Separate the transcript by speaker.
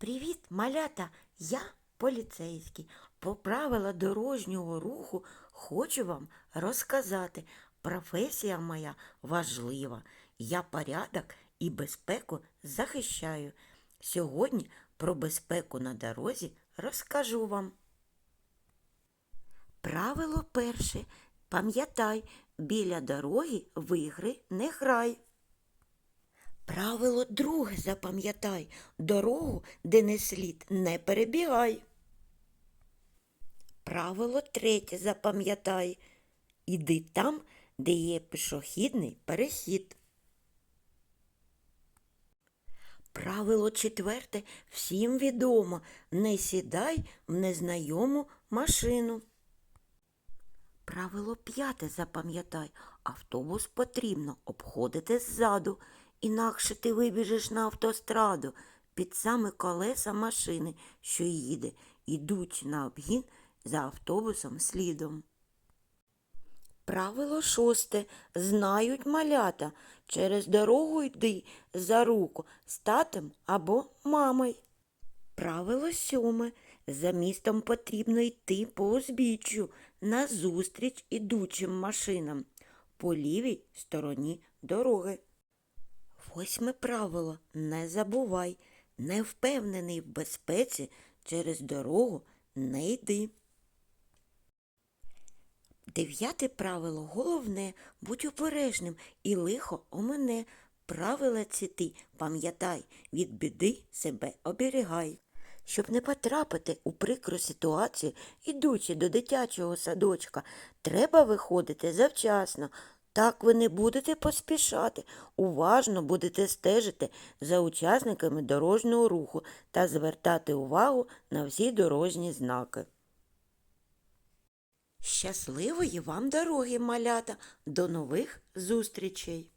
Speaker 1: Привіт, малята! Я поліцейський. По правила дорожнього руху хочу вам розказати. Професія моя важлива. Я порядок і безпеку захищаю. Сьогодні про безпеку на дорозі розкажу вам. Правило перше. Пам'ятай, біля дороги в ігри не грай. Правило друге запам'ятай, дорогу, де не слід, не перебігай. Правило третє запам'ятай, іди там, де є пішохідний перехід. Правило четверте всім відомо, не сідай в незнайому машину. Правило п'яте запам'ятай, автобус потрібно обходити ззаду, інакше ти вибіжиш на автостраду під саме колеса машини, що їде, ідучи на обгін за автобусом слідом. Правило шосте. Знають малята. Через дорогу йди за руку з татом або мамою. Правило сьоме. За містом потрібно йти по узбіччю назустріч ідучим машинам по лівій стороні дороги. Восьме правило. Не забувай. Не впевнений в безпеці через дорогу не йди. Дев'яте правило головне будь обережним і лихо омине. Правила ці ти пам'ятай, від біди себе оберігай. Щоб не потрапити у прикру ситуацію, ідучи до дитячого садочка, треба виходити завчасно. Так ви не будете поспішати, уважно будете стежити за учасниками дорожнього руху та звертати увагу на всі дорожні знаки. Щасливої вам дороги, малята! До нових зустрічей!